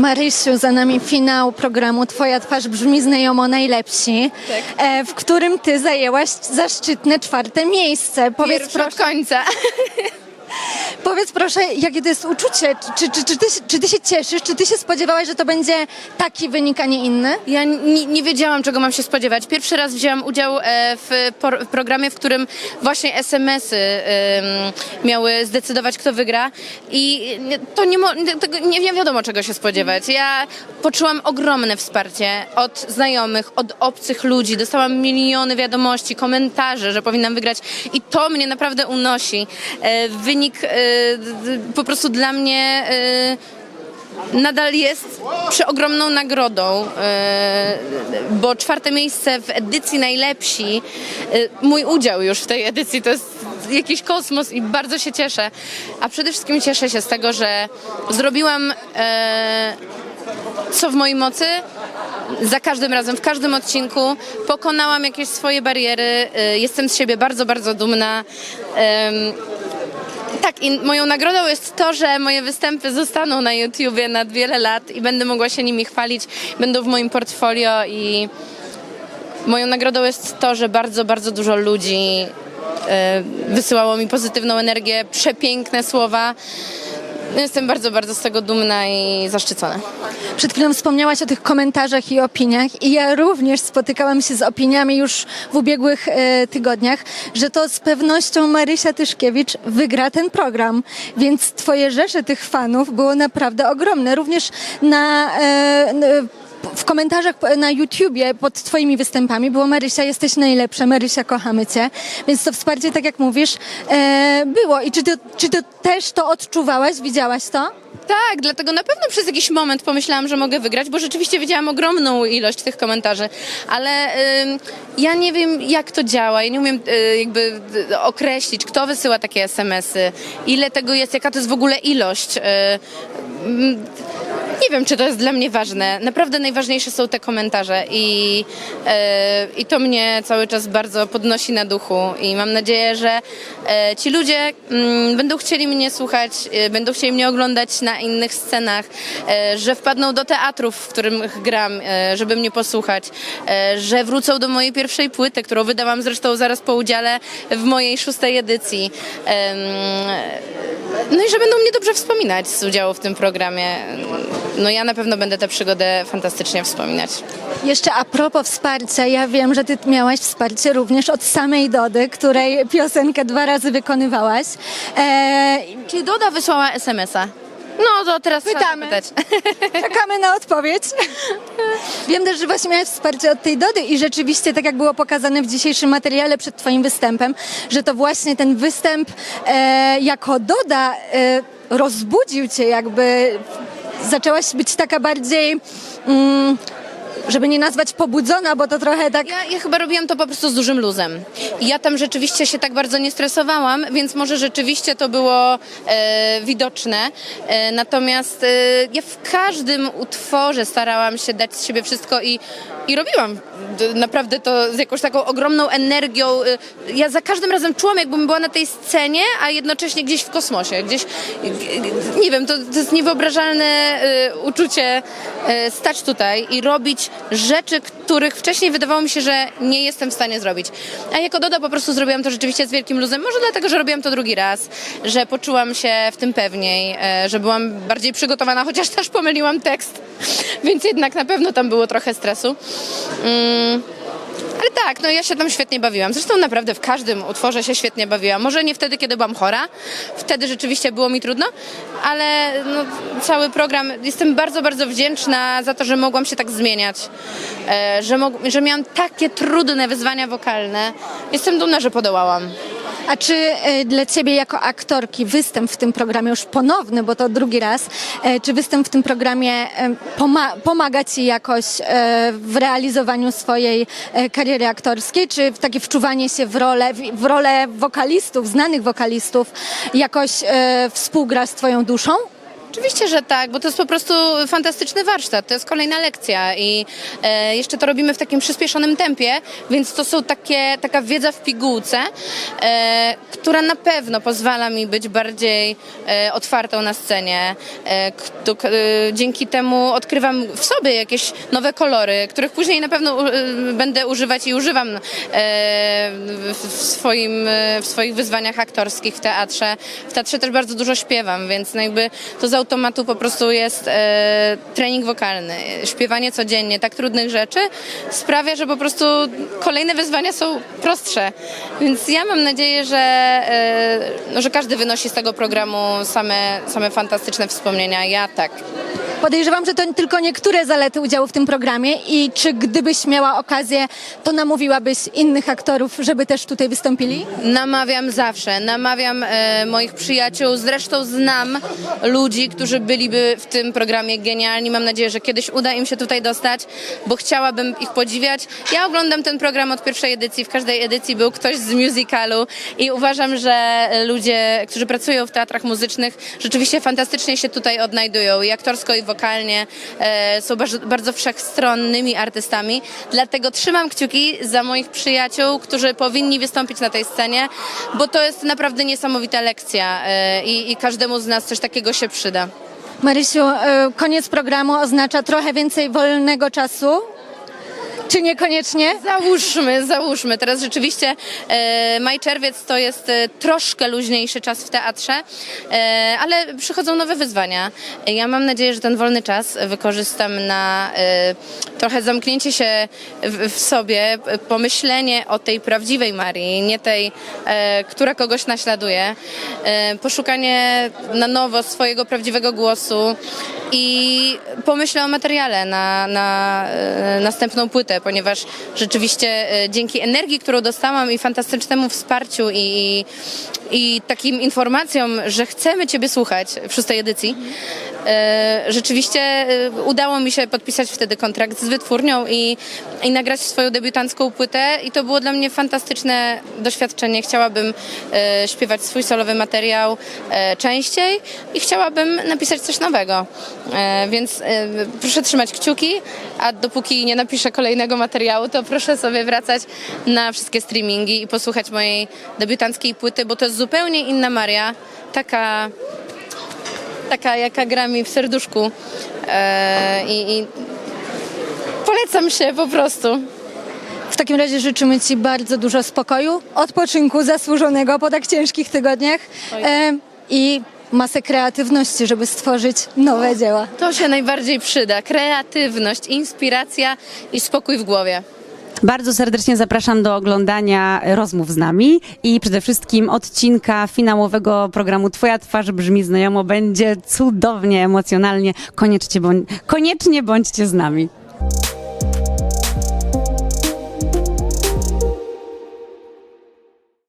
Marysiu, za nami finał programu Twoja twarz brzmi znajomo najlepsi, Tak. e, w którym ty zajęłaś zaszczytne czwarte miejsce. Powiedz od proszę, końca. powiedz proszę, jakie to jest uczucie? Czy, czy, czy, ty, czy ty się cieszysz? Czy ty się spodziewałaś, że to będzie taki wynik, a nie inny? Ja nie, wiedziałam, czego mam się spodziewać. Pierwszy raz wzięłam udział e, w, por- w programie, w którym właśnie SMS-y miały zdecydować, kto wygra. I nie- to nie, nie, nie wiadomo, czego się spodziewać. Ja poczułam ogromne wsparcie od znajomych, od obcych ludzi. Dostałam miliony wiadomości, komentarzy, że powinnam wygrać. I to mnie naprawdę unosi. E, wynik d- d- po prostu dla mnie... E, nadal jest przeogromną nagrodą, e, bo czwarte miejsce w edycji najlepsi, mój udział już w tej edycji to jest jakiś kosmos i bardzo się cieszę. A przede wszystkim cieszę się z tego, że zrobiłam co w mojej mocy. Za każdym razem, w każdym odcinku pokonałam jakieś swoje bariery. Jestem z siebie bardzo, bardzo dumna. Tak, i moją nagrodą jest to, że moje występy zostaną na YouTubie na wiele lat i będę mogła się nimi chwalić, będą w moim portfolio i moją nagrodą jest to, że bardzo, bardzo dużo ludzi e, wysyłało mi pozytywną energię, przepiękne słowa. Jestem bardzo, bardzo z tego dumna i zaszczycona. Przed chwilą wspomniałaś o tych komentarzach i opiniach i ja również spotykałam się z opiniami już w ubiegłych e, tygodniach, że to z pewnością Marysia Tyszkiewicz wygra ten program, więc twoje rzesze tych fanów było naprawdę ogromne. Również na... E, w komentarzach na YouTubie pod twoimi występami było Marysia, jesteś najlepsza, Marysia, kochamy cię. Więc to wsparcie, tak jak mówisz, e, było. I czy ty, czy ty też to odczuwałaś, widziałaś to? Tak, dlatego na pewno przez jakiś moment pomyślałam, że mogę wygrać, bo rzeczywiście widziałam ogromną ilość tych komentarzy, ale ja nie wiem jak to działa, ja nie umiem y, jakby y, określić, kto wysyła takie SMS-y, ile tego jest, jaka to jest w ogóle ilość. Y, nie wiem, czy to jest dla mnie ważne. Naprawdę najważniejsze są te komentarze i, e, i to mnie cały czas bardzo podnosi na duchu i mam nadzieję, że e, ci ludzie mm, będą chcieli mnie słuchać, e, będą chcieli mnie oglądać na innych scenach, e, że wpadną do teatrów, w których gram, e, żeby mnie posłuchać, e, że wrócą do mojej pierwszej płyty, którą wydałam zresztą zaraz po udziale w mojej szóstej edycji. Em, no i że będą mnie dobrze wspominać z udziału w tym programie. No ja na pewno będę tę przygodę fantastycznie wspominać. Jeszcze a propos wsparcia, ja wiem, że ty miałaś wsparcie również od samej Dody, której piosenkę dwa razy wykonywałaś. E, Czy Doda wysłała SMS-a? No to teraz Pytamy. trzeba zapytać. czekamy na odpowiedź. wiem też, że właśnie miałaś wsparcie od tej Dody i rzeczywiście, tak jak było pokazane w dzisiejszym materiale przed twoim występem, że to właśnie ten występ e, jako Doda e, rozbudził cię jakby, zaczęłaś być taka bardziej... Mm, żeby nie nazwać pobudzona, bo to trochę tak Ja, ja chyba robiłam to po prostu z dużym luzem. I ja tam rzeczywiście się tak bardzo nie stresowałam, więc może rzeczywiście to było e, widoczne. E, natomiast e, ja w każdym utworze starałam się dać z siebie wszystko i, i robiłam naprawdę to z jakąś taką ogromną energią. E, Ja za każdym razem czułam, jakbym była na tej scenie, a jednocześnie gdzieś w kosmosie. Gdzieś, nie wiem, to, to jest niewyobrażalne e, uczucie e, stać tutaj i robić rzeczy, których wcześniej wydawało mi się, że nie jestem w stanie zrobić. A jako Doda po prostu zrobiłam to rzeczywiście z wielkim luzem. Może dlatego, że robiłam to drugi raz, że poczułam się w tym pewniej, że byłam bardziej przygotowana, chociaż też pomyliłam tekst, więc jednak na pewno tam było trochę stresu. Mm. Ale tak, no ja się tam świetnie bawiłam. Zresztą naprawdę w każdym utworze się świetnie bawiłam. Może nie wtedy, kiedy byłam chora. Wtedy rzeczywiście było mi trudno, ale no, cały program jestem bardzo, bardzo wdzięczna za to, że mogłam się tak zmieniać. E, że, mog- że miałam takie trudne wyzwania wokalne. Jestem dumna, że podołałam. A czy e, dla ciebie jako aktorki występ w tym programie, już ponowny, bo to drugi raz, e, czy występ w tym programie e, poma- pomaga ci jakoś w realizowaniu swojej kariery aktorskiej, czy takie wczuwanie się w rolę, w, rolę wokalistów, znanych wokalistów, jakoś współgra z twoją duszą? Oczywiście, że tak, bo to jest po prostu fantastyczny warsztat, to jest kolejna lekcja i e, jeszcze to robimy w takim przyspieszonym tempie, więc to są takie, taka wiedza w pigułce, e, która na pewno pozwala mi być bardziej e, otwartą na scenie. E, k- e, dzięki temu odkrywam w sobie jakieś nowe kolory, których później na pewno e, będę używać i używam e, w, swoim, e, w swoich wyzwaniach aktorskich w teatrze. W teatrze też bardzo dużo śpiewam, więc no jakby to z automatu po prostu jest e, trening wokalny. Śpiewanie codziennie tak trudnych rzeczy sprawia, że po prostu kolejne wyzwania są prostsze. Więc ja mam nadzieję, że, e, no, że każdy wynosi z tego programu same, same fantastyczne wspomnienia. Ja tak. Podejrzewam, że to tylko niektóre zalety udziału w tym programie i czy gdybyś miała okazję, to namówiłabyś innych aktorów, żeby też tutaj wystąpili? Namawiam zawsze, namawiam e, moich przyjaciół, zresztą znam ludzi, którzy byliby w tym programie genialni. Mam nadzieję, że kiedyś uda im się tutaj dostać, bo chciałabym ich podziwiać. Ja oglądam ten program od pierwszej edycji, w każdej edycji był ktoś z musicalu i uważam, że ludzie, którzy pracują w teatrach muzycznych, rzeczywiście fantastycznie się tutaj odnajdują i aktorsko i wokalnie e, są bardzo, wszechstronnymi artystami. Dlatego trzymam kciuki za moich przyjaciół, którzy powinni wystąpić na tej scenie, bo to jest naprawdę niesamowita lekcja e, i, i każdemu z nas coś takiego się przyda. Marysiu, e, koniec programu oznacza trochę więcej wolnego czasu? Czy niekoniecznie? Załóżmy, załóżmy. Teraz rzeczywiście e, maj, czerwiec to jest e, troszkę luźniejszy czas w teatrze, e, ale przychodzą nowe wyzwania. Ja mam nadzieję, że ten wolny czas wykorzystam na e, trochę zamknięcie się w, w sobie, pomyślenie o tej prawdziwej Marii, nie tej, e, która kogoś naśladuje, e, poszukanie na nowo swojego prawdziwego głosu i pomyślę o materiale na, na e, następną płytę, ponieważ rzeczywiście e, dzięki energii, którą dostałam i fantastycznemu wsparciu i, i, takim informacjom, że chcemy Ciebie słuchać w szóstej edycji, rzeczywiście e, udało mi się podpisać wtedy kontrakt z wytwórnią i, i nagrać swoją debiutancką płytę i to było dla mnie fantastyczne doświadczenie. Chciałabym e, śpiewać swój solowy materiał e, częściej i chciałabym napisać coś nowego. E, więc e, proszę trzymać kciuki, a dopóki nie napiszę kolejnego materiału, to proszę sobie wracać na wszystkie streamingi i posłuchać mojej debiutanckiej płyty, bo to jest zupełnie inna Maria, taka, taka jaka gra mi w serduszku. E, i, I polecam się po prostu. W takim razie życzymy Ci bardzo dużo spokoju, odpoczynku zasłużonego po tak ciężkich tygodniach e, i masę kreatywności, żeby stworzyć nowe dzieła. To się najbardziej przyda. Kreatywność, inspiracja i spokój w głowie. Bardzo serdecznie zapraszam do oglądania rozmów z nami i przede wszystkim odcinka finałowego programu Twoja twarz brzmi znajomo. Będzie cudownie, emocjonalnie. Koniecznie, bądź, koniecznie bądźcie z nami.